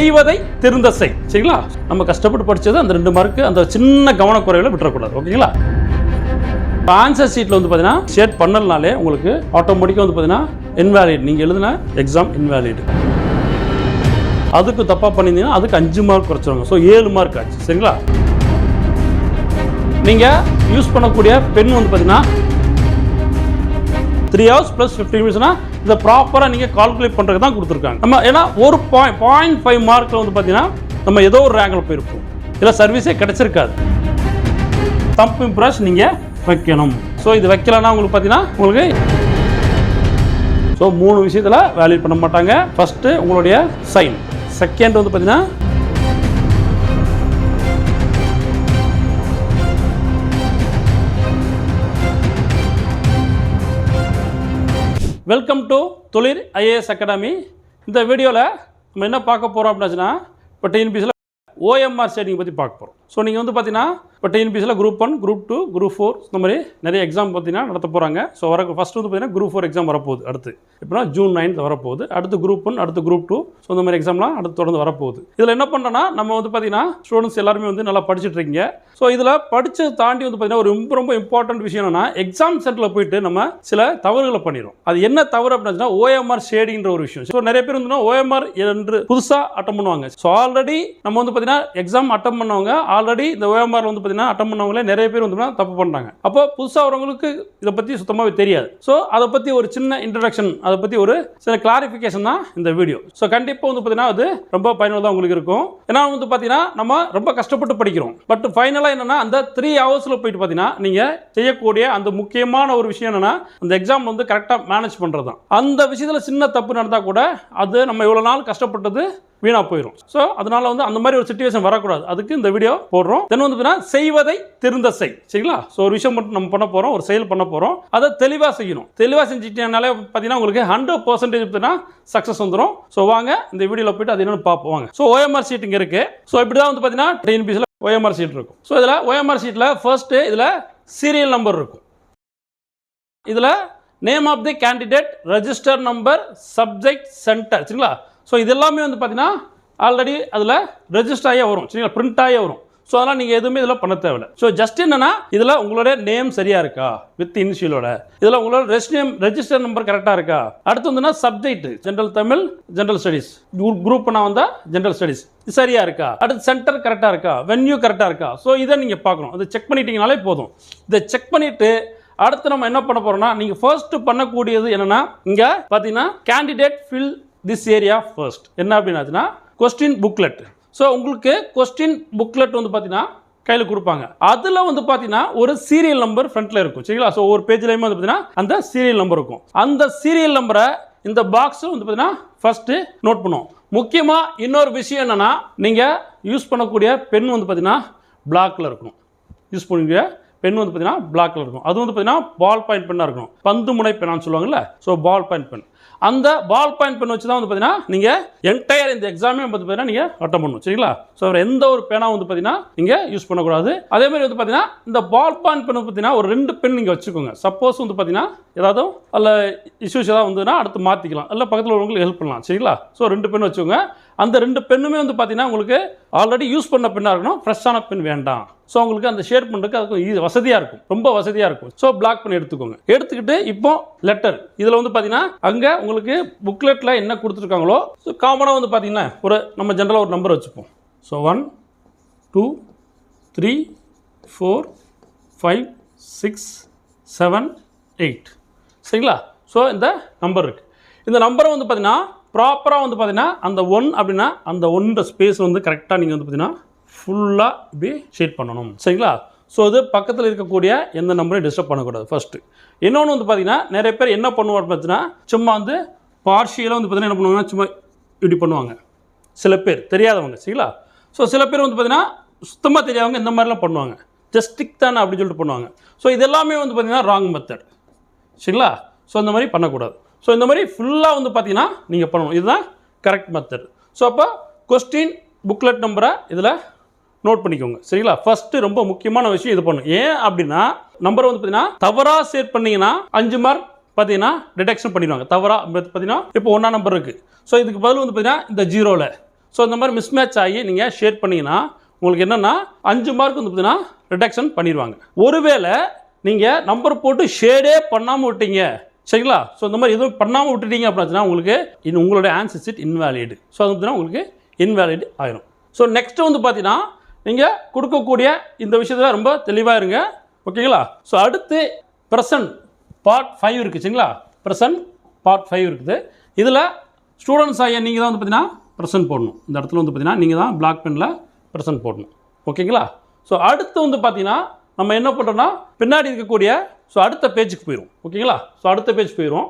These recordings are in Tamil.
செய்வதை திருந்த செய். சரிங்களா? நம்ம கஷ்டப்பட்டு படிச்சது அந்த ரெண்டு மார்க்கு அந்த சின்ன கவனக்குறைகளை விட்டுறக்கூடாது. ஓகேங்களா? ஆன்சர் ஷீட்டில் வந்து பார்த்தீங்கன்னா ஷேட் பண்ணலனாலே உங்களுக்கு ஆட்டோமேட்டிக்காக வந்து பார்த்தீங்கன்னா இன்வேலிட் நீங்கள் எழுதின எக்ஸாம் இன்வேலிட் அதுக்கு தப்பாக பண்ணியிருந்தீங்கன்னா அதுக்கு அஞ்சு மார்க் குறைச்சிருவாங்க. ஸோ ஏழு மார்க் ஆச்சு. சரிங்களா? நீங்கள் யூஸ் பண்ணக்கூடிய பென் வந்து பார்த்தீங்கன்னா த்ரீ ஹவர்ஸ் ப்ளஸ் ஃபிஃப்டி மினிட்ஸ்னா இதை ப்ராப்பராக நீங்கள் கால்குலேட் பண்ணுறதுக்கு தான் கொடுத்துருக்காங்க. நம்ம ஏன்னா ஒரு பாயிண்ட் பாயிண்ட் ஃபைவ் மார்க்கில் வந்து பார்த்தீங்கன்னா நம்ம ஏதோ ஒரு ரேங்கில் போயிருப்போம். இல்லை சர்வீஸே கிடச்சிருக்காது. தம்ப் இம்ப்ரெஸ் நீங்கள் வைக்கணும். ஸோ இது வைக்கலன்னா உங்களுக்கு பார்த்தீங்கன்னா உங்களுக்கு ஸோ மூணு விஷயத்தில் வேல்யூட் பண்ண மாட்டாங்க. ஃபஸ்ட்டு உங்களுடைய சைன் செகண்ட் வந்து பார்த்தீங்கன்னா welcome to Thozhil IAS academy இந்த வீடியோவில் நம்ம என்ன பார்க்க போகிறோம் அப்படின்னாச்சுன்னா இப்போ டிஎன்பிசியில் ஓஎம்ஆர் ஷேடிங் பற்றி பார்க்க போகிறோம் ஸோ நீங்கள் வந்து பார்த்தீங்கன்னா இப்போ டிஎன்பிசியில் group one group two group four இந்த மாதிரி நிறைய எக்ஸாம் பார்த்தீங்கன்னா நடத்த போகிறாங்க ஸோ வர ஃபஸ்ட் வந்து பார்த்தீங்கன்னா குரூப் ஃபோர் எக்ஸாம் வரப்போகுது அடுத்து. இப்போனா ஜூன் நைன்த் வரப்போகுது. அடுத்து குரூப் ஒன் அடுத்து குரூப் டூ ஸோ இந்த மாதிரி எக்ஸாம்லாம் அடுத்து தொடர்ந்து வரப்போகுது. இதில் என்ன பண்ணுறோன்னா நம்ம வந்து பார்த்தீங்கன்னா ஸ்டூடெண்ட்ஸ் எல்லாருமே வந்து நல்லா படிச்சுட்டு இருக்கீங்க. ஸோ இதில் படித்து தாண்டி வந்து பார்த்தீங்கன்னா ஒரு ரொம்ப ரொம்ப இம்பார்ட்டன்ட் விஷயம் என்னன்னா எக்ஸாம் சென்டரில் போயிட்டு நம்ம சில தவறுகளை பண்ணிடும் அது என்ன தவறு அப்படின்னா ஓஎம்ஆர் ஷேடிங்கிற ஒரு விஷயம். ஸோ நிறைய பேர் வந்து ஓஎம்ஆர் என்று புதுசாக அட்டம் பண்ணுவாங்க. ஸோ ஆல்ரெடி நம்ம வந்து பார்த்தீங்கன்னா எக்ஸாம் அட்டம் பண்ணவங்க ஆல்ரெடி இந்த ஓஎம்ஆர் வந்து பார்த்தீங்கன்னா அட்டம் பண்ணவங்களே நிறைய பேர் வந்து தப்பு பண்ணுறாங்க அப்போ புதுசாக வரவங்களுக்கு இதை பற்றி சுத்தமாகவே தெரியாது. ஸோ அதை பற்றி ஒரு சின்ன இன்ட்ரடக்ஷன் அதை பற்றி ஒரு சில கிளாரிஃபிகேஷன் தான் இந்த வீடியோ ஸோ கண்டிப்பாக வந்து பார்த்தீங்கன்னா அது ரொம்ப பயனுள்ளதாக உங்களுக்கு இருக்கும். ஏன்னா வந்து பார்த்தீங்கன்னா நம்ம ரொம்ப கஷ்டப்பட்டு படிக்கிறோம். பட் ஃபைனலாக என்னென்னா அந்த த்ரீ ஹவர்ஸில் போயிட்டு பார்த்தீங்கன்னா நீங்கள் செய்யக்கூடிய அந்த முக்கியமான ஒரு விஷயம் என்னென்னா அந்த எக்ஸாம் வந்து கரெக்டாக மேனேஜ் பண்ணுறது தான் அந்த விஷயத்தில் சின்ன தப்பு நடந்தால் கூட அது நம்ம இவ்வளோ நாள் கஷ்டப்பட்டது வீணாக போயிடும் ஸோ அதனால வந்து அந்த மாதிரி ஒரு சுச்சுவேஷன் வரக்கூடாது. அதுக்கு இந்த வீடியோ போடுறோம். தென் வந்து பார்த்தீங்கன்னா செய்வதை திருந்த செய். சரிங்களா? ஸோ ஒரு விஷயம் மட்டும் நம்ம பண்ண போகிறோம் ஒரு செயல் பண்ண போகிறோம் அதை தெளிவாக செய்யணும். தெளிவாக செஞ்சுட்டீங்கனாலே பார்த்தீங்கன்னா உங்களுக்கு ஹண்ட்ரட் பர்சன்டேஜ் பார்த்தீங்கன்னா சக்ஸஸ் வந்துடும் ஸோ வாங்க இந்த வீடியோவில் போயிட்டு அது என்னென்னு பார்ப்போம். வாங்க. ஸோ ஓஎம்ஆர் ஷீட் இங்கே இருக்குது ஸோ இப்படி தான் வந்து பார்த்தீங்கன்னா டிஎன்பிசியில் ஓஎம்ஆர் ஷீட் இருக்கும். ஸோ இதில் ஓஎம்ஆர் ஷீட்டில் ஃபர்ஸ்ட்டு இதில் சீரியல் நம்பர் இருக்கும். இதில் name of the candidate register number subject centre சரிங்களா? ஸோ இது எல்லாமே வந்து பார்த்தீங்கன்னா ஆல்ரெடி அதில் ரெஜிஸ்டர் ஆகியே வரும். சரிங்களா? பிரிண்ட் ஆகியே வரும். ஸோ அதெல்லாம் நீங்கள் எதுவுமே இதில் பண்ண தேவையில்ல. ஸோ ஜஸ்ட் என்னென்னா இதில் உங்களோட நேம் சரியாக இருக்கா? வித் இனிஷியலோட இதில் உங்களோட ரெஸ்ட் நேம் ரெஜிஸ்டர் நம்பர் கரெக்டாக இருக்கா? அடுத்து வந்துன்னா subject general Tamil general studies group நான் வந்தால் ஜென்ரல் ஸ்டடீஸ் சரியாக இருக்கா? அடுத்து சென்டர் கரெக்டாக இருக்கா? வென்யூ கரெக்டாக இருக்கா? ஸோ இதை நீங்கள் பார்க்கணும். அதை செக் பண்ணிட்டீங்கனாலே போதும். இதை செக் பண்ணிவிட்டு அடுத்து நம்ம என்ன பண்ண போகிறோம்னா நீங்கள் ஃபர்ஸ்ட் பண்ணக்கூடியது என்னென்னா இங்கே பார்த்தீங்கன்னா candidate fill this area first என்ன அப்படின்னாச்சுன்னா கொஸ்டின் புக்லெட் ஸோ உங்களுக்கு கொஸ்டின் புக்லெட் வந்து பார்த்தீங்கன்னா கையில் கொடுப்பாங்க. அதில் வந்து பார்த்தீங்கன்னா ஒரு சீரியல் நம்பர் ஃப்ரண்ட்டில் இருக்கும். சரிங்களா? ஸோ ஒரு பேஜ்லேயுமே வந்து பார்த்தீங்கன்னா அந்த சீரியல் நம்பர் இருக்கும். அந்த சீரியல் நம்பரை இந்த பாக்ஸ் வந்து பார்த்தீங்கன்னா ஃபர்ஸ்ட்டு நோட் பண்ணுவோம். முக்கியமாக இன்னொரு விஷயம் என்னென்னா நீங்கள் யூஸ் பண்ணக்கூடிய பெண் வந்து பார்த்தீங்கன்னா பிளாக்ல இருக்கணும். யூஸ் பண்ணக்கூடிய பெண் வந்து பார்த்தீங்கன்னா பிளாக்ல இருக்கும் அது வந்து பார்த்தீங்கன்னா பால் பாயிண்ட் பென்னாக இருக்கணும். பந்து முனை பெண்ணான்னு சொல்லுவாங்கல்ல? ஸோ பால் பாயிண்ட் பென் அந்த பால் பாயிண்ட் பென் வச்சு தான் வந்து பார்த்தீங்கன்னா நீங்கள் என்டையர் இந்த எக்ஸாமே வந்து பார்த்தீங்கன்னா நீங்கள் அட்டம் பண்ணணும். சரிங்களா? ஸோ வேறு எந்த ஒரு பேனாக வந்து பார்த்தீங்கன்னா நீங்கள் யூஸ் பண்ணக்கூடாது. அதே மாதிரி வந்து பார்த்தீங்கன்னா இந்த பால் பாயிண்ட் பெண் பார்த்தீங்கன்னா ஒரு ரெண்டு பென் நீங்கள் வச்சுக்கோங்க. சப்போஸ் வந்து பார்த்தீங்கன்னா ஏதாவது அல்ல இஷ்யூஸ் ஏதாவது வந்ததுன்னா அடுத்து மாற்றிக்கலாம் இல்லை பக்கத்தில் உள்ளவங்களுக்கு ஹெல்ப் பண்ணலாம். சரிங்களா? ஸோ ரெண்டு பென் வச்சுக்கோங்க. அந்த ரெண்டு பெண்ணுமே வந்து பார்த்தீங்கன்னா உங்களுக்கு ஆல்ரெடி யூஸ் பண்ண பெண்ணாக இருக்கணும். ஃப்ரெஷ்ஷான பென் வேண்டாம். ஸோ உங்களுக்கு அந்த ஷேர் பண்ணுறதுக்கு அதுக்கு ஈஸி வசதியாக இருக்கும். ரொம்ப வசதியாக இருக்கும். ஸோ பிளாக் பண்ணி எடுத்துக்கோங்க. எடுத்துக்கிட்டு இப்போ லெட்டர் இதில் வந்து பார்த்தீங்கன்னா அங்கே உங்களுக்கு புக்லெட்டில் என்ன கொடுத்துருக்காங்களோ ஸோ காமனாக வந்து பார்த்தீங்கன்னா ஒரு நம்ம ஜென்ரலாக ஒரு நம்பர் வச்சுப்போம். So one two three four five six seven eight சரிங்களா? ஸோ இந்த நம்பர் இருக்குது இந்த நம்பரை வந்து பார்த்தீங்கன்னா ப்ராப்பராக வந்து பார்த்தீங்கன்னா அந்த ஒன் அப்படின்னா அந்த ஒன்ற ஸ்பேஸ் வந்து கரெக்டாக நீங்கள் வந்து பார்த்தீங்கன்னா ஃபுல்லாக இப்படி ஷேட் பண்ணணும். சரிங்களா? ஸோ இது பக்கத்தில் இருக்கக்கூடிய எந்த நம்பரையும் டிஸ்டர்ப் பண்ணக்கூடாது. ஃபஸ்ட்டு இன்னொன்று வந்து பார்த்தீங்கன்னா நிறைய பேர் என்ன பண்ணுவார் பார்த்தீங்கன்னா சும்மா வந்து பார்ஷியலாக வந்து பார்த்தீங்கன்னா என்ன பண்ணுவாங்கன்னா சும்மா இப்படி பண்ணுவாங்க. சில பேர். தெரியாதவங்க. சரிங்களா? ஸோ சில பேர் வந்து பார்த்தீங்கன்னா சுத்தமாக தெரியாதவங்க இந்த மாதிரிலாம் பண்ணுவாங்க. ஜஸ்டிக் தானே அப்படின்னு சொல்லிட்டு பண்ணுவாங்க. ஸோ இது எல்லாமே வந்து பார்த்திங்கன்னா ராங் மெத்தட் சரிங்களா? ஸோ இந்த மாதிரி பண்ணக்கூடாது. ஸோ இந்த மாதிரி ஃபுல்லாக வந்து பார்த்தீங்கன்னா நீங்கள் பண்ணணும். இதுதான் கரெக்ட் மெத்தட் ஸோ அப்போ கொஸ்டின் புக்லெட் நம்பரை இதில் நோட் பண்ணிக்கோங்க. சரிங்களா? ஃபஸ்ட்டு ரொம்ப முக்கியமான விஷயம் இது பண்ணும். ஏன் அப்படின்னா நம்பர் வந்து பார்த்தீங்கன்னா தவறாக சேட் பண்ணீங்கன்னா அஞ்சு மார்க் பார்த்தீங்கன்னா டிடெக்ஷன் பண்ணிடுவாங்க. தவறாக பார்த்தீங்கன்னா இப்போ ஒன்றா நம்பர் இருக்குது ஸோ இதுக்கு பதில் வந்து பார்த்தீங்கன்னா இந்த ஜீரோவில் ஸோ இந்த மாதிரி மிஸ்மேட்ச் ஆகி நீங்கள் ஷேர் பண்ணீங்கன்னா உங்களுக்கு என்னென்னா அஞ்சு மார்க் வந்து பார்த்தீங்கன்னா ரிடக்ஷன் பண்ணிடுவாங்க. ஒருவேளை நீங்கள் நம்பர் போட்டு ஷேடே பண்ணாமல் விட்டீங்க. சரிங்களா? ஸோ இந்த மாதிரி எதுவும் பண்ணாமல் விட்டுட்டீங்க அப்படின்னா உங்களுக்கு இன் உங்களுடைய ஆன்சர் சீட் இன்வேலிடு ஸோ அது பார்த்தீங்கன்னா உங்களுக்கு இன்வேலிட் ஆயிரும். ஸோ நெக்ஸ்ட் வந்து பார்த்தீங்கன்னா நீங்கள் கொடுக்கக்கூடிய இந்த விஷயத்தில் ரொம்ப தெளிவாக இருங்க. ஓகேங்களா? ஸோ அடுத்து ப்ரெசன்ட் பார்ட் ஃபைவ் இருக்குது சரிங்களா? ப்ரெசன்ட் பார்ட் ஃபைவ் இருக்குது. இதில் ஸ்டூடெண்ட்ஸ் ஆகிய நீங்கள் தான் வந்து பார்த்தீங்கன்னா ப்ரெசன்ட் போடணும். இந்த இடத்துல வந்து பார்த்தீங்கன்னா நீங்கள் தான் பிளாக் பெனில் ப்ரெசன்ட் போடணும். ஓகேங்களா? ஸோ அடுத்து வந்து பார்த்தீங்கன்னா நம்ம என்ன பண்ணுறோன்னா பின்னாடி இருக்கக்கூடிய ஸோ அடுத்த பேஜுக்கு போயிடும் ஓகேங்களா? ஸோ அடுத்த பேஜ் போயிடும்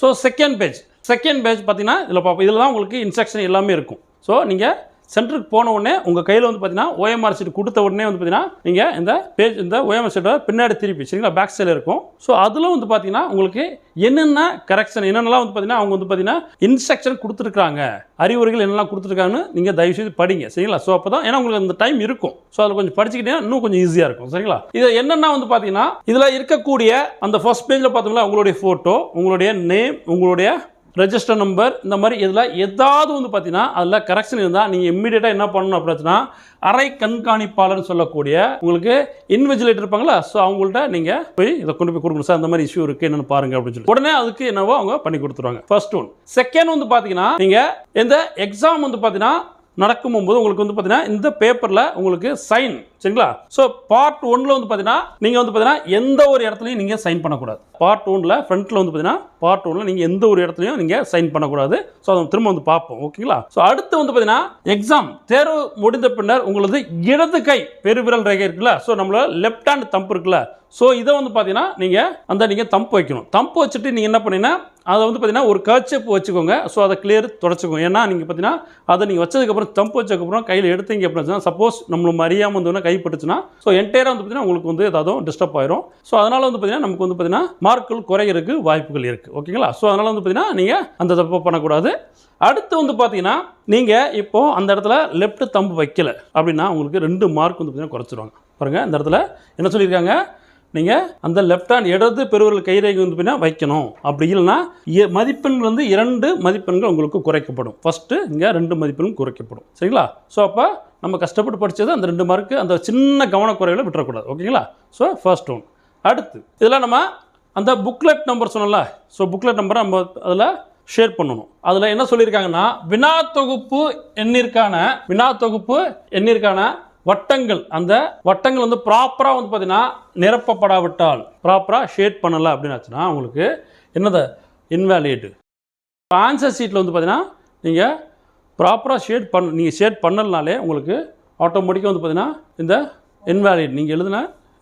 so second page second page பார்த்தீங்கன்னா இதில் பார்ப்போம் இதில் தான் உங்களுக்கு இன்ஸ்ட்ரக்ஷன் எல்லாமே இருக்கும். ஸோ நீங்கள் சென்டருக்கு போன உடனே உங்கள் கையில் வந்து பார்த்தீங்கன்னா ஓஎம்ஆர் சீட் கொடுத்த உடனே வந்து பார்த்தீங்கன்னா நீங்கள் இந்த பேஜ் இந்த ஓஎம்ஆர் சீட்டை பின்னாடி திருப்பி சரிங்களா? பேக் சைடில் இருக்கும். ஸோ அதில் வந்து பார்த்தீங்கன்னா உங்களுக்கு என்னென்ன கரெக்ஷன் என்னென்னலாம் வந்து பார்த்தீங்கன்னா அவங்க வந்து பார்த்தீங்கன்னா இன்ஸ்ட்ரக்ஷன் கொடுத்துருக்காங்க அறிவுரைகள் என்னெல்லாம் கொடுத்துருக்காங்கன்னு நீங்கள் தயவு செய்து படிங்க சரிங்களா? ஸோ அப்போ தான் ஏன்னா உங்களுக்கு அந்த டைம் இருக்கும். ஸோ அதில் கொஞ்சம் படிச்சுக்கிட்டீங்கன்னா இன்னும் கொஞ்சம் ஈஸியாக இருக்கும் சரிங்களா? இது என்னென்னா வந்து பார்த்தீங்கன்னா இதில் இருக்கக்கூடிய அந்த ஃபர்ஸ்ட் பேஜில் பார்த்தோம்னா உங்களுடைய ஃபோட்டோ உங்களுடைய நேம் உங்களுடைய ரெஜிஸ்டர் நம்பர் இந்த மாதிரி இதில் ஏதாவது வந்து பார்த்தீங்கன்னா அதில் கரெக்ஷன் இருந்தால் நீங்கள் இம்மிடியேட்டாக என்ன பண்ணணும் அப்படின்னா அரை கண்காணிப்பாளர்னு சொல்லக்கூடிய உங்களுக்கு இன்விஜிலேட்டர் இருப்பாங்களா ஸோ அவங்கள்ட்ட நீங்கள் போய் இதை கொண்டு போய் கொடுக்கணும். சார் இந்த மாதிரி இஷ்யூ இருக்குது என்னென்னு பாருங்க அப்படின்னு சொல்லி. உடனே அதுக்கு என்னவோ அவங்க பண்ணி கொடுத்துருவாங்க. ஃபர்ஸ்ட் ஒன் செகண்ட் வந்து பார்த்தீங்கன்னா நீங்கள் இந்த எக்ஸாம் வந்து பார்த்தீங்கன்னா நடக்கும்போது உங்களுக்கு வந்து பார்த்தீங்கன்னா இந்த பேப்பரில் உங்களுக்கு சைன் சரிங்களா? ஸோ பார்ட் ஒன்ல வந்து பார்த்தீங்கன்னா நீங்கள் வந்து பார்த்தீங்கன்னா எந்த ஒரு இடத்துலையும் நீங்கள் சைன் பண்ணக்கூடாது. பார்ட் ஒன்ல ஃப்ரண்ட்ல வந்து பார்த்தீங்கன்னா பார்ட் ஒன்ல நீங்கள் எந்த ஒரு இடத்துலையும் நீங்கள் சைன் பண்ணக்கூடாது. ஸோ அதை திரும்ப வந்து பார்ப்போம். ஓகேங்களா ஸோ அடுத்து வந்து பார்த்தீங்கன்னா எக்ஸாம் தேர்வு முடிந்த பின்னர் உங்களது இடது கை பெருவிரல் ரேகை இருக்குல்ல? ஸோ நம்மளோட லெஃப்ட் ஹேண்ட் தம்பு இருக்குல்ல? ஸோ இதை வந்து பார்த்தீங்கன்னா நீங்கள் அந்த நீங்கள் தம்பு வைக்கணும். தம்பு வச்சுட்டு நீங்கள் என்ன பண்ணீங்கன்னா அதை வந்து பார்த்தீங்கன்னா ஒரு கர்ச்சப்பு வச்சுக்கோங்க. ஸோ அதை கிளியர் தொடச்சிக்கோங்க. ஏன்னா நீங்கள் பார்த்தீங்கன்னா அதை நீங்கள் வச்சதுக்கப்புறம் தம்பு வச்சதுக்கப்புறம் கையில் எடுத்தீங்க அப்படின்னா சப்போஸ் நம்மளும் அறியாமல் வந்து கைப்பட்டுச்சுன்னா ஸோ என்டையராக வந்து பார்த்தீங்கன்னா உங்களுக்கு வந்து ஏதாவது டிஸ்டர்ப் ஆயிரும். ஸோ அதனால் வந்து பார்த்தீங்கன்னா நமக்கு வந்து பார்த்தீங்கன்னா மார்க்குகள் குறையிறதுக்கு வாய்ப்புகள் இருக்குது ஓகேங்களா ஸோ அதனால் வந்து பார்த்தீங்கன்னா நீங்கள் அந்த தப்பு பண்ணக்கூடாது. அடுத்து வந்து பார்த்தீங்கன்னா நீங்கள் இப்போது அந்த இடத்துல லெஃப்ட் தம்பு வைக்கல அப்படின்னா உங்களுக்கு ரெண்டு மார்க் வந்து பார்த்தீங்கன்னா குறைச்சிருவாங்க. பாருங்கள் இந்த இடத்துல என்ன சொல்லியிருக்காங்க? நீங்கள் அந்த லெஃப்ட் ஹேண்ட் இடது பெருவிரல் கைரேகை வந்து பார்த்தீங்கன்னா வைக்கணும். அப்படி இல்லைன்னா மதிப்பெண்கள் வந்து இரண்டு மதிப்பெண்கள் உங்களுக்கு குறைக்கப்படும். ஃபஸ்ட்டு இங்கே ரெண்டு மதிப்பெண்கள் குறைக்கப்படும். சரிங்களா? ஸோ அப்போ நம்ம கஷ்டப்பட்டு படித்தது அந்த ரெண்டு மார்க்கு அந்த சின்ன கவனக்குறைகளை விட்டுறக்கூடாது. ஓகேங்களா? ஸோ ஃபர்ஸ்ட் ஒன் அடுத்து இதில் நம்ம அந்த புக்லெட் நம்பர் சொன்னோம்ல? ஸோ புக்லெட் நம்பரை நம்ம அதில் ஷேர் பண்ணணும். அதில் என்ன சொல்லியிருக்காங்கன்னா வினா தொகுப்பு எண்ணிற்கான வினா தொகுப்பு எண்ணிற்கான வட்டங்கள் அந்த வட்டங்கள் வந்து ப்ராப்பராக வந்து பார்த்தீங்கன்னா நிரப்பப்படாவிட்டால் ப்ராப்பராக ஷேட் பண்ணலை அப்படின்னு ஆச்சுன்னா உங்களுக்கு என்னது? இன்வேலிடு ஆன்சர் ஷீட்டில் வந்து பார்த்தீங்கன்னா நீங்கள் ப்ராப்பராக ஷேட் பண்ண நீங்கள் ஷேட் பண்ணலனாலே உங்களுக்கு ஆட்டோமேட்டிக்காக வந்து பார்த்தீங்கன்னா இந்த இன்வேலிட் நீங்கள் எழுதின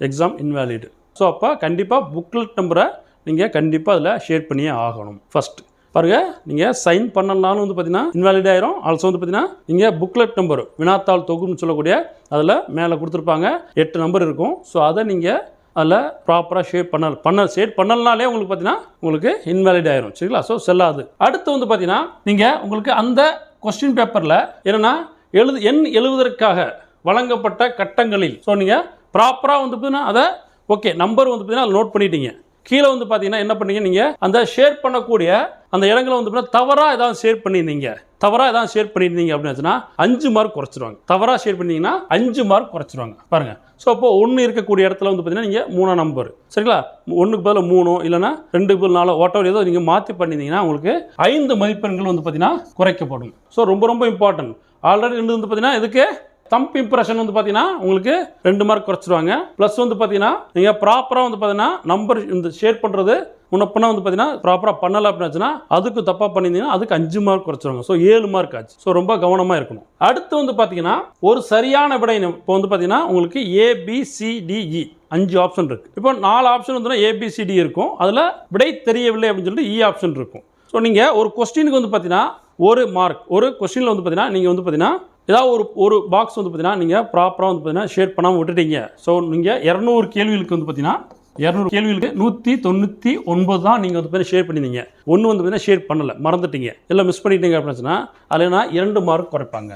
எக்ஸாம் இன்வேலிடு ஸோ அப்போ கண்டிப்பாக புக்லெட் நம்பரை நீங்கள் கண்டிப்பாக அதில் ஷேட் பண்ணியே ஆகணும் ஃபஸ்ட்டு பாருங்கள் நீங்கள் சைன் பண்ணலனாலும் வந்து பார்த்தீங்கன்னா இன்வாலிட் ஆயிரும். ஆல்சோ வந்து பார்த்தீங்கன்னா நீங்கள் புக்லெட் நம்பர் வினாத்தாள் தொகுப்புன்னு சொல்லக்கூடிய அதில் மேலே கொடுத்துருப்பாங்க. எட்டு நம்பர் இருக்கும். ஸோ அதை நீங்கள் அதில் ப்ராப்பராக ஷேட் பண்ண பண்ண ஷேட் பண்ணலனாலே உங்களுக்கு பார்த்தீங்கன்னா உங்களுக்கு இன்வாலிட் ஆயிரும். சரிங்களா? ஸோ செல்லாது. அடுத்து வந்து பார்த்தீங்கன்னா நீங்கள் உங்களுக்கு அந்த கொஸ்டின் பேப்பரில் என்னென்னா எழுது எண் எழுவதற்காக வழங்கப்பட்ட கட்டங்களில் ஸோ நீங்கள் ப்ராப்பராக வந்து பார்த்தீங்கன்னா அதை ஓகே நம்பர் வந்து பார்த்தீங்கன்னா நோட் பண்ணிட்டீங்க. கீழே வந்து பார்த்தீங்கன்னா என்ன பண்ணீங்க நீங்கள் அந்த ஷேர் பண்ணக்கூடிய அந்த இடங்களை வந்து பார்த்தீங்கன்னா தவறாக ஏதாவது ஷேர் பண்ணியிருந்தீங்க. தவறாக ஏதாவது ஷேர் பண்ணியிருந்தீங்க அப்படின்னாச்சுன்னா அஞ்சு மார்க் குறைச்சிருவாங்க. தவறாக ஷேர் பண்ணிங்கன்னா அஞ்சு மார்க் குறைச்சிருவாங்க. பாருங்கள் ஸோ அப்போ ஒன்று இருக்கக்கூடிய இடத்துல வந்து பார்த்தீங்கன்னா நீங்கள் மூணாம் நம்பர் சரிங்களா? ஒன்றுக்கு பதில் மூணோ இல்லைன்னா ரெண்டுக்கு பதில் நாலோ ஓட்டோ ஏதோ நீங்கள் மாற்றி பண்ணியிருந்தீங்கன்னா உங்களுக்கு ஐந்து மதிப்பெண்கள் வந்து பார்த்தீங்கன்னா குறைக்கப்படும். ஸோ ரொம்ப ரொம்ப இம்பார்ட்டன்ட் ஆல்ரெடி ரெண்டு வந்து பார்த்தீங்கன்னா இதுக்கு தம்ப் இம்ப்ரெஷன் வந்து பார்த்தீங்கன்னா உங்களுக்கு ரெண்டு மார்க் குறைச்சிருவாங்க. ப்ளஸ் வந்து பார்த்தீங்கன்னா நீங்கள் ப்ராப்பராக வந்து பார்த்தீங்கன்னா நம்பர் இந்த ஷேர் பண்ணுறது முன்னப்பண்ணா வந்து பார்த்தீங்கன்னா ப்ராப்பராக பண்ணலை அப்படின்னாச்சுன்னா அதுக்கு தப்பாக பண்ணியிருந்தீங்கன்னா அதுக்கு அஞ்சு மார்க் குறைச்சிருவாங்க. ஸோ ஏழு மார்க் ஆச்சு. ஸோ ரொம்ப கவனமாக இருக்கணும். அடுத்து வந்து பார்த்தீங்கன்னா ஒரு சரியான விடை இப்போ வந்து பார்த்தீங்கன்னா உங்களுக்கு ஏபிசிடிஇ e அஞ்சு ஆப்ஷன் இருக்குது இப்போ நாலு ஆப்ஷன் வந்து ஏபிசிடி இருக்கும். அதில் விடை தெரியவில்லை அப்படின்னு சொல்லிட்டு e இ ஆப்ஷன் இருக்கும். ஸோ நீங்கள் ஒரு கொஸ்டினுக்கு வந்து பார்த்தீங்கன்னா ஒரு மார்க் ஒரு கொஸ்டினில் வந்து பார்த்தீங்கன்னா நீங்கள் வந்து பார்த்தீங்கன்னா ஏதாவது ஒரு ஒரு பாக்ஸ் வந்து பார்த்தீங்கன்னா நீங்கள் ப்ராப்பராக வந்து பார்த்தீங்கன்னா ஷேர் பண்ணாமல் விட்டுட்டீங்க. ஸோ நீங்கள் இரநூறு கேள்விகளுக்கு வந்து பார்த்தீங்கன்னா இரநூறு கேள்விகளுக்கு நூற்றி தொண்ணூற்றி ஒன்பது தான் நீங்கள் வந்து பார்த்தீங்கன்னா ஷேர் பண்ணியிருந்தீங்க. ஒன்று வந்து பார்த்தீங்கன்னா ஷேர் பண்ணலை மறந்துட்டீங்க. இல்லை மிஸ் பண்ணிட்டீங்க அப்படின்னா அதில் இரண்டு மார்க் குறைப்பாங்க.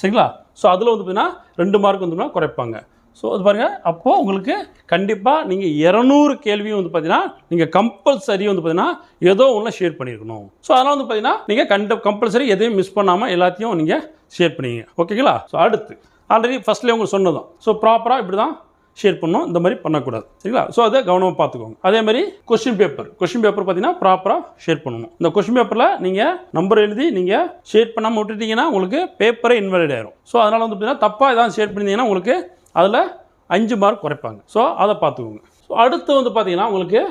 சரிங்களா? ஸோ அதில் வந்து பார்த்தீங்கன்னா ரெண்டு மார்க் வந்து குறைப்பாங்க. ஸோ அது பாருங்கள் அப்போது உங்களுக்கு கண்டிப்பாக நீங்கள் இரநூறு கேள்வியும் வந்து பார்த்தீங்கன்னா நீங்கள் கம்பல்சரி வந்து பார்த்தீங்கன்னா ஏதோ ஒன்று ஷேர் பண்ணியிருக்கணும். ஸோ அதனால் வந்து பார்த்தீங்கன்னா நீங்கள் கண்ட கம்பல்சரி எதையும் மிஸ் பண்ணாமல் எல்லாத்தையும் நீங்கள் ஷேட் பண்ணிங்க. ஓகேங்களா ஸோ அடுத்து ஆல்ரெடி ஃபஸ்ட்லேயே உங்களுக்கு சொன்னதான் ஸோ ப்ராப்பராக இப்படி தான் ஷேர் பண்ணணும். இந்த மாதிரி பண்ணக்கூடாது. சரிங்களா? ஸோ அதை கவனமாக பார்த்துக்கோங்க. அதே மாதிரி கொஸ்டின் பேப்பர் கொஸ்டின் பேப்பர் பார்த்தீங்கன்னா ப்ராப்பராக ஷேர் பண்ணணும். இந்த கொஸ்டின் பேப்பரில் நீங்கள் நம்பர் எழுதி நீங்கள் ஷேர் பண்ணாமல் விட்டுட்டீங்கன்னா உங்களுக்கு பேப்பரே இன்வாலிட் ஆயிரும். ஸோ அதனால் வந்து பார்த்தீங்கன்னா தப்பாக ஏதாவது ஷேர் பண்ணிங்கன்னா உங்களுக்கு அதில் அஞ்சு மார்க் குறைப்பாங்க. ஸோ அதை பார்த்துக்கோங்க. ஸோ அடுத்து வந்து பார்த்தீங்கன்னா உங்களுக்கு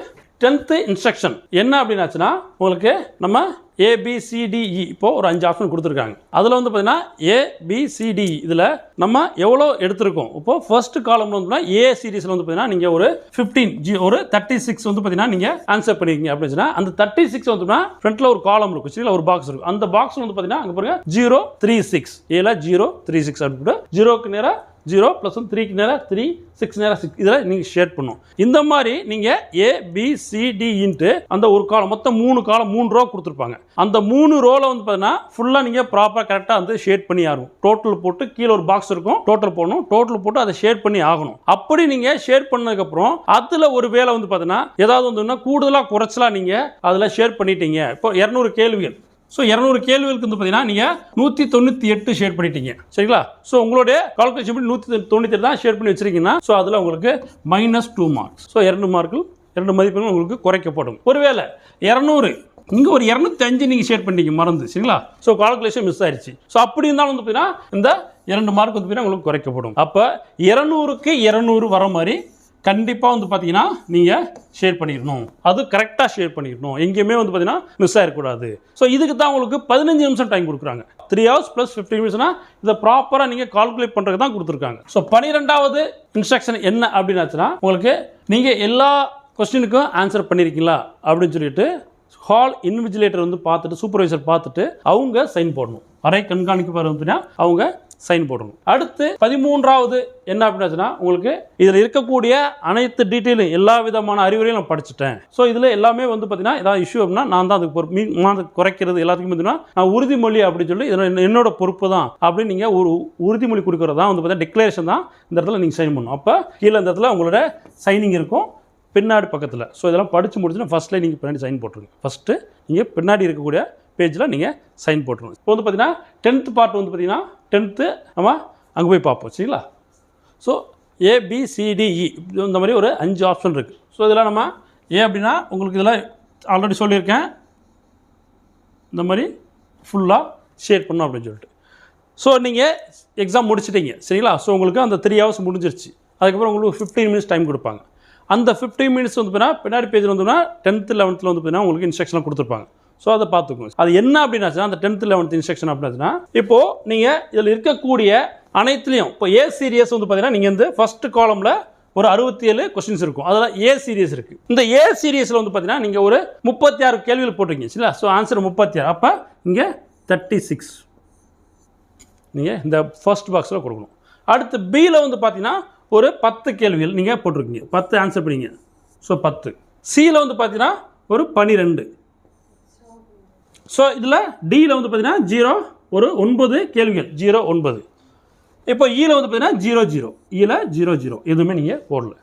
டென்த்து இன்ஸ்ட்ரக்ஷன் என்ன அப்படின்னாச்சுன்னா உங்களுக்கு நம்ம ஏபிசிடிஇ e இப்போது ஒரு அஞ்சு ஆப்ஷன் கொடுத்துருக்காங்க. அதில் வந்து பார்த்தீங்கன்னா ஏபிசிடி e. இதில் நம்ம எவ்வளோ எடுத்திருக்கோம்? இப்போது ஃபர்ஸ்ட் காலம்ல வந்து ஏ சீரீஸில் வந்து பார்த்தீங்கன்னா நீங்கள் ஒரு ஃபிஃப்டீன் ஜி ஒரு தேர்ட்டி சிக்ஸ் வந்து பார்த்தீங்கன்னா நீங்கள் ஆன்சர் பண்ணிருக்கீங்க அப்படின்னு சொன்னால் அந்த தேர்ட்டி சிக்ஸ் வந்து பார்த்தீங்கன்னா ஃப்ரண்ட்டில் ஒரு காலம் இருக்கும். சரிங்களா ஒரு பாக்ஸ் இருக்கும். அந்த பாக்ஸ் வந்து பார்த்தீங்கன்னா அங்கே பாருங்க ஜீரோ த்ரீ சிக்ஸ் ஏல ஜீரோ த்ரீ சிக்ஸ் அப்படின்னு ஜீரோக்கு நேராக ஜீரோ ப்ளஸ் ஒன் த்ரீக்கு நேராக த்ரீ சிக்ஸ் நேராக சிக்ஸ் இதில் நீங்கள் ஷேர் பண்ணும். இந்த மாதிரி நீங்கள் ஏ பி அந்த ஒரு காலம் மொத்தம் மூணு காலம் மூணு ரோ கொடுத்துருப்பாங்க. அந்த மூணு ரோவில் வந்து பார்த்தீங்கன்னா ஃபுல்லாக நீங்கள் ப்ராப்பராக கரெக்டாக வந்து ஷேட் பண்ணி ஆகணும். டோட்டல் போட்டு கீழே ஒரு பாக்ஸ் இருக்கும் டோட்டல் போடணும். டோட்டல் போட்டு அதை ஷேட் பண்ணி ஆகணும். அப்படி நீங்கள் ஷேர் பண்ணதுக்கப்புறம் அதில் ஒரு வேலை வந்து பார்த்தீங்கன்னா ஏதாவது வந்து கூடுதலாக குறைச்சலாக நீங்கள் அதில் ஷேர் பண்ணிட்டீங்க. இப்போ இரநூறு கேள்விகள். ஸோ இரநூறு கேள்விகளுக்கு வந்து பார்த்தீங்கன்னா நீங்கள் நூற்றி தொண்ணூற்றி எட்டு ஷேர் பண்ணிட்டீங்க. சரிங்களா? ஸோ உங்களுடைய கால்குலேஷன் பண்ணி நூற்றி தொண்ணூற்றி எட்டு தான் ஷேர் பண்ணி வச்சிருக்கீங்கன்னா ஸோ அதில் உங்களுக்கு மைனஸ் டூ மார்க்ஸ் ஸோ இரண்டு மார்க்கில் இரண்டு மதிப்பெண்கள் உங்களுக்கு குறைக்கப்படும். ஒருவேளை இரநூறு இங்கே ஒரு இரநூத்தி அஞ்சு நீங்கள் ஷேர் பண்ணிட்டீங்க மறந்து. சரிங்களா? ஸோ கால்குலேஷன் மிஸ் ஆயிடுச்சு ஸோ அப்படி இருந்தாலும் வந்து பார்த்தீங்கன்னா இந்த இரண்டு மார்க் வந்து பார்த்தீங்கன்னா உங்களுக்கு குறைக்கப்படும். அப்போ இரநூறுக்கு இரநூறு வர மாதிரி கண்டிப்பாக வந்து பார்த்தீங்கன்னா நீங்கள் ஷேர் பண்ணிடணும். அது கரெக்டாக ஷேர் பண்ணிடணும். எங்கேயுமே வந்து பார்த்தீங்கன்னா மிஸ் ஆகிடக்கூடாது ஸோ இதுக்கு தான் உங்களுக்கு பதினஞ்சு நிமிஷம் டைம் கொடுக்குறாங்க. த்ரீ ஹவர்ஸ் ப்ளஸ் ஃபிஃப்டின் மினிட்ஸ்னா இதை ப்ராப்பராக நீங்கள் கால்குலேட் பண்ணுறதுக்கு தான் கொடுத்துருக்காங்க. ஸோ பன்னிரெண்டாவது இன்ஸ்ட்ரக்ஷன் என்ன அப்படின்னாச்சுன்னா உங்களுக்கு நீங்கள் எல்லா கொஸ்டினுக்கும் ஆன்சர் பண்ணியிருக்கீங்களா அப்படின்னு சொல்லிட்டு ஹால் இன்விஜிலேட்டர் வந்து பார்த்துட்டு சூப்பர்வைசர் பார்த்துட்டு அவங்க சைன் போடணும். அரை கண்காணிப்பார் வந்துன்னா அவங்க சைன் போடணும். அடுத்து பதிமூன்றாவது என்ன அப்படின்னாச்சுன்னா உங்களுக்கு இதில் இருக்கக்கூடிய அனைத்து டீட்டெயிலும் எல்லா விதமான அறிவுரையும் நான் படிச்சுட்டேன். ஸோ இதில் எல்லாமே வந்து பார்த்தீங்கன்னா ஏதாவது இஷ்யூ அப்படின்னா நான் தான் அதுக்கு பொறுப்பு மீன் குறைக்கிறது எல்லாத்துக்கும் பார்த்தீங்கன்னா நான் உறுதிமொழி அப்படின்னு சொல்லி இதில் என்னோட பொறுப்பு தான் அப்படின்னு நீங்கள் ஒரு உறுதிமொழி கொடுக்குறது தான் வந்து பார்த்தீங்கன்னா டிக்ளரேஷன் தான் இந்த இடத்துல நீங்கள் சைன் பண்ணணும். அப்போ கீழே இந்த இடத்துல உங்களோட சைனிங் இருக்கும். பின்னாடி பக்கத்தில். ஸோ இதெல்லாம் படித்து முடிச்சுன்னா ஃபஸ்ட்டில் நீங்கள் பின்னாடி சைன் போட்டுருங்க. ஃபஸ்ட்டு நீங்கள் பின்னாடி இருக்கக்கூடிய பேஜில் நீங்கள் சைன் போட்டுருங்க. இப்போ வந்து பார்த்தீங்கன்னா டென்த்து பார்ட் வந்து பார்த்தீங்கன்னா டென்த்து நம்ம அங்கே போய் பார்ப்போம் சரிங்களா? ஸோ ஏபிசிடிஇ e, இந்த மாதிரி ஒரு அஞ்சு ஆப்ஷன் இருக்குது ஸோ இதெல்லாம் நம்ம ஏ அப்படின்னா உங்களுக்கு இதெல்லாம் ஆல்ரெடி சொல்லியிருக்கேன். இந்த மாதிரி ஃபுல்லாக ஷேர் பண்ணணும் அப்படின்னு சொல்லிட்டு. ஸோ நீங்கள் எக்ஸாம் முடிச்சிட்டீங்க சரிங்களா? ஸோ உங்களுக்கு அந்த த்ரீ ஹவர்ஸ் முடிஞ்சிருச்சு. அதுக்கப்புறம் உங்களுக்கு ஃபிஃப்டீன் மினிட்ஸ் டைம் கொடுப்பாங்க. அந்த ஃபிஃப்டீன் மினிட்ஸ் வந்து பார்த்தீங்கன்னா பின்னாடி பேஜில் வந்தோம்னா டென்த்து லெவன்த்தில் வந்து பார்த்தீங்கன்னா உங்களுக்கு இன்ஸ்ட்ரக்ஷன் கொடுத்துருப்பாங்க. ஸோ அதை பார்த்துக்கோங்க. அது என்ன அப்படின்னாச்சுன்னா அந்த டென்த்து லெவன்த் இன்ஸ்ட்ரக்ஷன் அப்படின்னாச்சுன்னா இப்போது நீங்கள் இதில் இருக்கக்கூடிய அனைத்துலேயும் இப்போ ஏ சீரியஸ் வந்து பார்த்தீங்கன்னா நீங்கள் வந்து ஃபஸ்ட்டு காலமில் ஒரு அறுபத்தி ஏழு கொஸ்டின்ஸ் இருக்கும். அதில் ஏ சீரியஸ் இருக்குது இந்த ஏ சீரியஸில் வந்து பார்த்தீங்கன்னா நீங்கள் ஒரு முப்பத்தி ஆறு கேள்விகள் போட்டிருக்கீங்க சரிங்களா? ஸோ ஆன்சர் முப்பத்தி ஆறு அப்போ இங்கே தேர்ட்டி சிக்ஸ் நீங்கள் இந்த ஃபர்ஸ்ட் பாக்ஸில் கொடுக்கணும். அடுத்து பியில் வந்து பார்த்தீங்கன்னா ஒரு பத்து கேள்விகள் நீங்கள் போட்டிருக்கீங்க. பத்து ஆன்சர் பண்ணிங்க. ஸோ பத்து. சியில் வந்து பார்த்தீங்கன்னா ஒரு பன்னிரெண்டு ஸோ இதில் டியில் வந்து பார்த்தீங்கன்னா ஜீரோ ஒரு ஒன்பது கேள்விகள். ஜீரோ ஒன்பது. இப்போ e ஈயில் வந்து பார்த்தீங்கன்னா ஜீரோ ஜீரோ ஈயில் e ஜீரோ ஜீரோ எதுவுமே நீங்கள் போடல.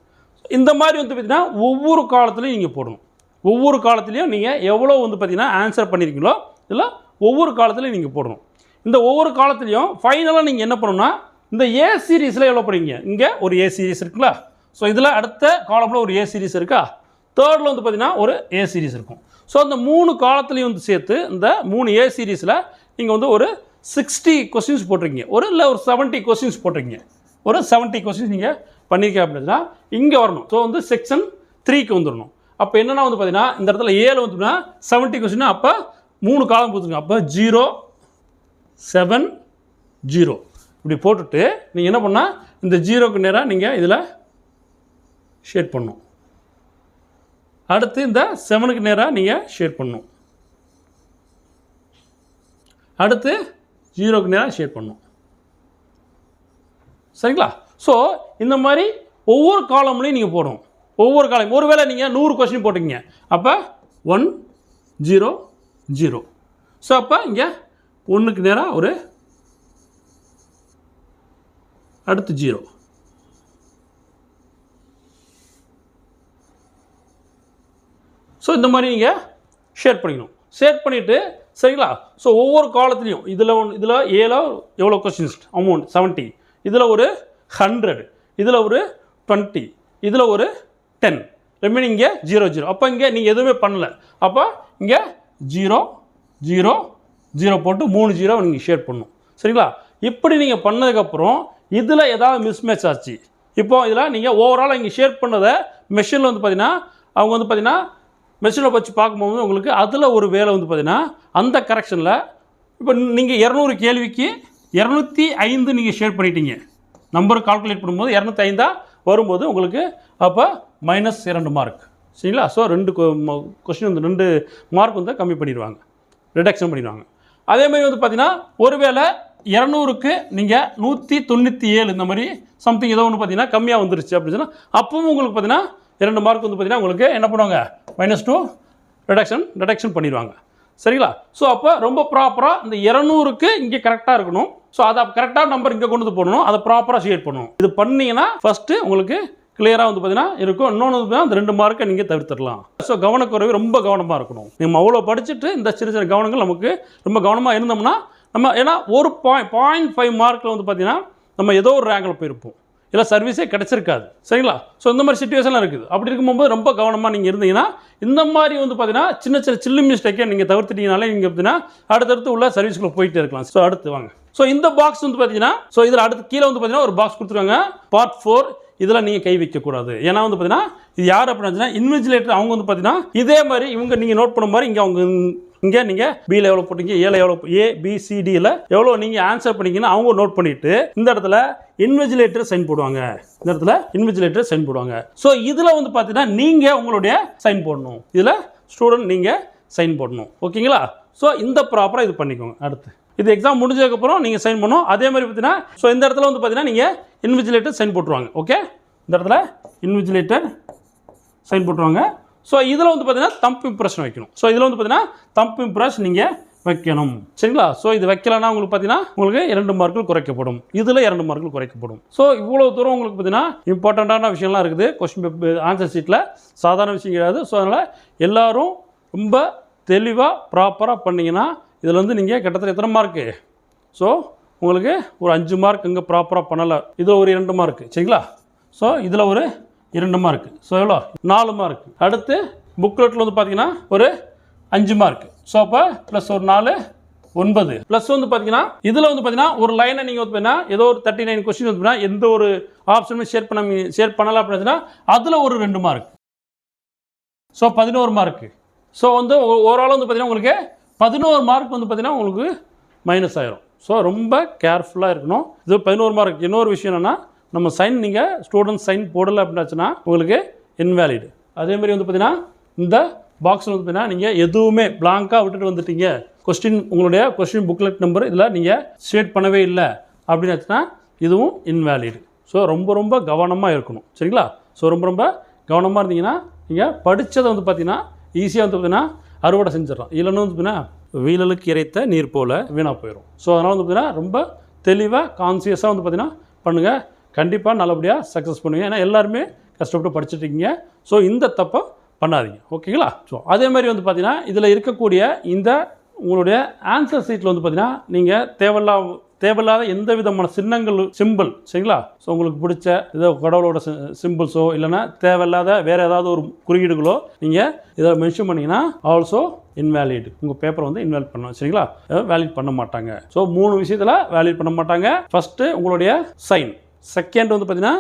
இந்த மாதிரி வந்து பார்த்தீங்கன்னா ஒவ்வொரு காலத்துலையும் நீங்கள் போடணும். ஒவ்வொரு காலத்துலேயும் நீங்கள் எவ்வளோ வந்து பார்த்தீங்கன்னா ஆன்சர் பண்ணியிருக்கீங்களோ இதில் ஒவ்வொரு காலத்துலையும் நீங்கள் போடணும். இந்த ஒவ்வொரு காலத்துலேயும் ஃபைனலாக நீங்கள் என்ன பண்ணணும்னா இந்த ஏ சீரீஸில் எவ்வளோ போடுவீங்க இங்கே ஒரு ஏ சீரீஸ் இருக்குங்களா ஸோ இதில் அடுத்த காலமில் ஒரு ஏ சீரீஸ் இருக்கா? தேர்டில் வந்து பார்த்தீங்கன்னா ஒரு ஏ சீரீஸ் இருக்கும். ஸோ அந்த மூணு காலத்துலேயும் வந்து சேர்த்து இந்த மூணு ஏ சீரீஸில் நீங்கள் வந்து ஒரு சிக்ஸ்டி கொஸ்டின்ஸ் போட்டிருக்கீங்க. ஒரு இல்லை ஒரு செவன்ட்டி கொஸ்டின்ஸ் போட்டிருக்கீங்க. ஒரு செவன்ட்டி கொஸ்டின்ஸ் நீங்கள் பண்ணியிருக்கேன் அப்படின்னா இங்கே வரணும். ஸோ வந்து செக்ஷன் த்ரீக்கு வந்துடணும் அப்போ என்னென்னா வந்து பார்த்தீங்கன்னா இந்த இடத்துல ஏழு வந்துன்னா செவன்ட்டி கொஸ்டின் அப்போ மூணு காலம் கொடுத்துருங்க. அப்போ ஜீரோ செவன் ஜீரோ இப்படி போட்டுட்டு நீங்கள் என்ன பண்ணால் இந்த ஜீரோக்கு நேராக நீங்கள் இதில் ஷேட் பண்ணணும். அடுத்து இந்த செவனுக்கு நேராக நீங்கள் ஷேர் பண்ணணும். அடுத்து ஜீரோக்கு நேராக ஷேர் பண்ணும் சரிங்களா? ஸோ இந்த மாதிரி ஒவ்வொரு காலம்லையும் நீங்கள் போடணும். ஒவ்வொரு காலம் ஒருவேளை நீங்கள் நூறு கொஸ்டின் போட்டிங்க அப்போ ஒன் ஜீரோ ஜீரோ ஸோ அப்போ இங்கே ஒன்றுக்கு நேராக ஒரு அடுத்து ஜீரோ ஸோ இந்த மாதிரி நீங்கள் ஷேர் பண்ணிக்கணும். ஷேர் பண்ணிவிட்டு சரிங்களா? ஸோ ஒவ்வொரு காலத்துலேயும் இதில் ஒன்று இதில் ஏழா எவ்வளோ கொஸ்டின்ஸ் அமௌண்ட் செவன்ட்டி இதில் ஒரு ஹண்ட்ரட் இதில் ஒரு டுவெண்ட்டி இதில் ஒரு டென் ரெமைனிங் இங்கே ஜீரோ ஜீரோ அப்போ இங்கே நீங்கள் எதுவுமே பண்ணல. அப்போ இங்கே ஜீரோ ஜீரோ ஜீரோ போட்டு மூணு ஜீரோ நீங்கள் ஷேர் பண்ணணும். சரிங்களா? இப்படி நீங்கள் பண்ணதுக்கப்புறம் இதில் ஏதாவது மிஸ்மேட்ச் ஆச்சு. இப்போ இதில் நீங்கள் ஓவரால் இங்கே ஷேர் பண்ணதை மெஷினில் வந்து பார்த்தீங்கன்னா அவங்க வந்து பார்த்தீங்கன்னா மெஷினை வச்சு பார்க்கும்போது உங்களுக்கு அதில் ஒரு வேலை வந்து பார்த்தீங்கன்னா அந்த கரெக்ஷனில் இப்போ நீங்கள் இரநூறு கேள்விக்கு இரநூத்தி ஐந்து நீங்கள் ஷேர் பண்ணிட்டீங்க. நம்பர் கால்குலேட் பண்ணும்போது இரநூத்தி ஐந்தாக வரும்போது உங்களுக்கு அப்போ மைனஸ் இரண்டு மார்க் சரிங்களா? ஸோ ரெண்டு கொஸ்டின் வந்து ரெண்டு மார்க் வந்து கம்மி பண்ணிடுவாங்க. ரிடக்ஷன் பண்ணிடுவாங்க. அதே மாதிரி வந்து பார்த்தீங்கன்னா ஒருவேளை இரநூறுக்கு நீங்கள் நூற்றி தொண்ணூற்றி ஏழு இந்த மாதிரி சம்திங் ஏதோ ஒன்று பார்த்தீங்கன்னா கம்மியாக வந்துருச்சு அப்படின்னு சொன்னால் அப்பவும் உங்களுக்கு பார்த்தீங்கன்னா இரண்டு மார்க் வந்து பார்த்தீங்கன்னா உங்களுக்கு என்ன பண்ணுவாங்க? மைனஸ் டூ ரிடக்ஷன் ரிடக்ஷன் பண்ணிடுவாங்க. சரிங்களா? ஸோ அப்போ ரொம்ப ப்ராப்பராக இந்த இரநூறுக்கு இங்கே கரெக்டாக இருக்கணும். ஸோ அதை கரெக்டாக நம்பர் இங்கே கொண்டு வந்து போடணும். அதை ப்ராப்பராக ஷேட் பண்ணணும். இது பண்ணிங்கன்னா ஃபஸ்ட்டு உங்களுக்கு கிளியராக வந்து பார்த்தீங்கன்னா இருக்கும். இன்னொன்று வந்து அந்த ரெண்டு மார்க்கை நீங்கள் தவிர்த்துடலாம். ஸோ கவனக்குறைவு ரொம்ப கவனமாக இருக்கணும். நம்ம அவ்வளோ படிச்சுட்டு இந்த சின்ன சின்ன கவனங்கள் நமக்கு ரொம்ப கவனமாக இருந்தோம்னா நம்ம ஏன்னா ஒரு பாயிண்ட் பாயிண்ட் ஃபைவ் மார்க்கில் வந்து பார்த்தீங்கன்னா நம்ம ஏதோ ஒரு ரேங்கில் போயிருப்போம். இல்லை சர்வீஸே கிடச்சிருக்காது. சரிங்களா? ஸோ இந்த மாதிரி சுச்சுவேஷன்லாம் இருக்குது. அப்படி இருக்கும்போது ரொம்ப கவனமாக நீங்கள் இருந்தீங்கன்னா இந்த மாதிரி வந்து பார்த்தீங்கன்னா சின்ன சின்ன சில்லு மிஸ்டேக்கை நீங்கள் தவிர்த்துட்டீங்கனாலே நீங்கள் பார்த்தீங்கன்னா அடுத்தடுத்து உள்ள சர்வீஸ்க்குள்ளே போயிட்டே இருக்கலாம். ஸோ அடுத்து வாங்க. ஸோ இந்த பாக்ஸ் வந்து பார்த்தீங்கன்னா ஸோ இதில் அடுத்து கீழே வந்து பார்த்தீங்கன்னா ஒரு பாக்ஸ் கொடுத்துருக்காங்க. பார்ட் ஃபோர் இதெல்லாம் நீங்கள் கை வைக்கக்கூடாது. ஏன்னா வந்து பார்த்தீங்கன்னா இது யார் அப்படின்னா இன்விஜிலேட்டர் அவங்க வந்து பார்த்தீங்கன்னா இதே மாதிரி இவங்க நீங்கள் நோட் பண்ண மாதிரி இங்கே அவங்க இங்கே நீங்கள் பியில் எவ்வளோ போட்டீங்க? ஏல எவ்வளோ ஏ பிசிடியில் எவ்வளோ நீங்கள் ஆன்சர் பண்ணீங்கன்னா அவங்க நோட் பண்ணிவிட்டு இந்த இடத்துல இன்விஜிலேட்டர் சைன் போடுவாங்க. இந்த இடத்துல இன்விஜிலேட்டர் சைன் போடுவாங்க. ஸோ இதில் வந்து பார்த்தீங்கன்னா நீங்கள் உங்களுடைய சைன் போடணும். இதில் ஸ்டூடெண்ட் நீங்கள் சைன் போடணும். ஓகேங்களா? ஸோ இந்த ப்ராப்பராக இது பண்ணிக்கோங்க. அடுத்து. இது எக்ஸாம் முடிஞ்சதுக்கப்புறம் நீங்கள் சைன் பண்ணணும் அதே மாதிரி பார்த்தீங்கன்னா ஸோ இந்த இடத்துல வந்து பார்த்தீங்கன்னா நீங்கள் இன்விஜிலேட்டர் சைன் போட்டுருவாங்க. ஓகே இந்த இடத்துல இன்விஜிலேட்டர் சைன் போட்டுருவாங்க. ஸோ இதில் வந்து பார்த்தீங்கன்னா தம்ப் இம்ப்ரெஷன் வைக்கணும். ஸோ இதில் வந்து பார்த்தீங்கன்னா தம்ப் இம்ப்ரெஷ் நீங்கள் வைக்கணும். சரிங்களா? ஸோ இது வைக்கலன்னா உங்களுக்கு பார்த்தீங்கன்னா உங்களுக்கு இரண்டு மார்க்குகள் குறைக்கப்படும். இதில் இரண்டு மார்க்குகள் குறைக்கப்படும். ஸோ இவ்வளோ தூரம் உங்களுக்கு பார்த்தீங்கன்னா இம்பார்ட்டண்ட்டான விஷயம்லாம் இருக்குது. கொஸ்டின் பேப்பர் ஆன்சர் ஷீட்டில் சாதாரண விஷயம் கிடையாது. ஸோ அதனால் எல்லோரும் ரொம்ப தெளிவாக ப்ராப்பராக பண்ணிங்கன்னா இதில் வந்து நீங்கள் கிட்டத்தட்ட எத்தனை மார்க்கு ஸோ உங்களுக்கு ஒரு அஞ்சு மார்க் இங்கே ப்ராப்பராக பண்ணலை. இதில் ஒரு இரண்டு மார்க்கு சரிங்களா? ஸோ இதில் ஒரு இரண்டு மார்க்கு ஸோ எவ்வளோ? நாலு மார்க் அடுத்து புக்லெட்டில் வந்து பார்த்தீங்கன்னா ஒரு அஞ்சு மார்க் ஸோ அப்போ ப்ளஸ் ஒரு நாலு ஒன்பது. ப்ளஸ் வந்து பார்த்தீங்கன்னா இதில் வந்து பார்த்தீங்கன்னா ஒரு லைனை நீங்கள் வந்து பார்த்தீங்கன்னா ஏதோ ஒரு தேர்ட்டி நைன் கொஸ்டின் வந்து பார்த்தீங்கன்னா எந்த ஒரு ஆப்ஷனும் ஷேர் பண்ண ஷேர் பண்ணலாம் அப்படின்னா அதில் ஒரு ரெண்டு மார்க் ஸோ பதினோரு மார்க்கு ஸோ வந்து ஓவரால் வந்து பார்த்தீங்கன்னா உங்களுக்கு பதினோரு மார்க் வந்து பார்த்தீங்கன்னா உங்களுக்கு மைனஸ் ஆயிரும். ஸோ ரொம்ப கேர்ஃபுல்லாக இருக்கணும். இது பதினோரு மார்க் இன்னொரு விஷயம் என்னென்னா நம்ம சைன் நீங்கள் ஸ்டூடெண்ட் சைன் போடலை அப்படின்னாச்சுன்னா உங்களுக்கு இன்வேலிடு அதே மாதிரி வந்து பார்த்தீங்கன்னா இந்த பாக்ஸில் வந்து பார்த்தீங்கன்னா நீங்கள் எதுவுமே பிளாங்காக விட்டுட்டு வந்துட்டீங்க. கொஸ்டின் உங்களுடைய கொஸ்டின் புக்லெட் நம்பர் இதில் நீங்கள் ஷேட் பண்ணவே இல்லை அப்படின்னாச்சுன்னா இதுவும் இன்வேலிடு ஸோ ரொம்ப ரொம்ப கவனமாக இருக்கணும். சரிங்களா? ஸோ ரொம்ப ரொம்ப கவனமாக இருந்தீங்கன்னா நீங்கள் படித்ததை வந்து பார்த்தீங்கன்னா ஈஸியாக வந்து பார்த்தீங்கன்னா அறுவடை செஞ்சிடலாம். இல்லைன்னு வந்து பார்த்தீங்கன்னா வீழலுக்கு இறைத்த நீர் போல் வீணாக போயிடும். ஸோ அதனால் வந்து பார்த்தீங்கன்னா ரொம்ப தெளிவாக கான்சியஸாக வந்து பார்த்தீங்கன்னா பண்ணுங்கள் கண்டிப்பாக நல்லபடியாக சக்ஸஸ் பண்ணுவீங்க. ஏன்னா எல்லாருமே கஷ்டப்பட்டு படிச்சிட்டுருக்கீங்க ஸோ இந்த தப்பை பண்ணாதீங்க. ஓகேங்களா ஸோ அதே மாதிரி வந்து பார்த்தீங்கன்னா இதில் இருக்கக்கூடிய இந்த உங்களுடைய ஆன்சர் சீட்டில் வந்து பார்த்தீங்கன்னா நீங்கள் தேவையில்லா தேவையில்லாத எந்த விதமான சின்னங்கள் சிம்பிள் சரிங்களா? ஸோ உங்களுக்கு பிடிச்ச ஏதோ கடவுளோட சிம்பிள்ஸோ இல்லைன்னா தேவையில்லாத வேறு ஏதாவது ஒரு குறியீடுகளோ நீங்கள் இதை மென்ஷன் பண்ணிங்கன்னா ஆல்சோ இன்வேலிட் உங்கள் பேப்பரை வந்து இன்வேலிட் பண்ணணும் சரிங்களா? வேலிட் பண்ண மாட்டாங்க. ஸோ மூணு விஷயத்தில் வேலிட் பண்ண மாட்டாங்க. ஃபஸ்ட்டு உங்களுடைய சைன் செகண்ட் வந்து பார்த்தீங்கன்னா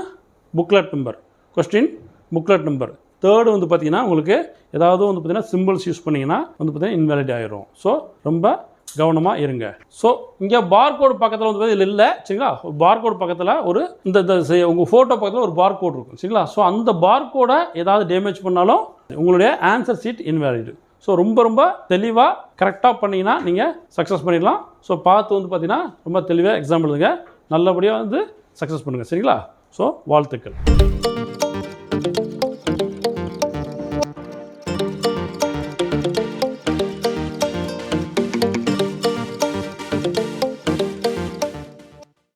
booklet number question booklet number third வந்து பார்த்தீங்கன்னா உங்களுக்கு ஏதாவது வந்து பார்த்தீங்கன்னா சிம்பிள்ஸ் யூஸ் பண்ணிங்கன்னா வந்து பார்த்தீங்கன்னா இன்வேலிட் ஆயிரும். ஸோ ரொம்ப கவனமாக இருங்க. ஸோ இங்கே பார்கோடு பக்கத்தில் வந்து இதில் இல்லை சரிங்களா? பார்கோடு பக்கத்தில் ஒரு இந்த இந்த செ- உங்கள் ஃபோட்டோ பக்கத்தில் ஒரு பார்கோட் இருக்கும் சரிங்களா? ஸோ அந்த பார்கோடை ஏதாவது டேமேஜ் பண்ணாலும் உங்களுடைய ஆன்சர் சீட் இன்வேலிடு ஸோ ரொம்ப ரொம்ப தெளிவாக கரெக்டாக பண்ணிங்கன்னா நீங்கள் சக்ஸஸ் பண்ணிடலாம். ஸோ பார்த்து வந்து பார்த்தீங்கன்னா ரொம்ப தெளிவாக எக்ஸாம் எழுதுங்க நல்லபடியாக வந்து சக்ஸஸ் பண்ணுங்கள் சரிங்களா? ஸோ வாழ்த்துக்கள்.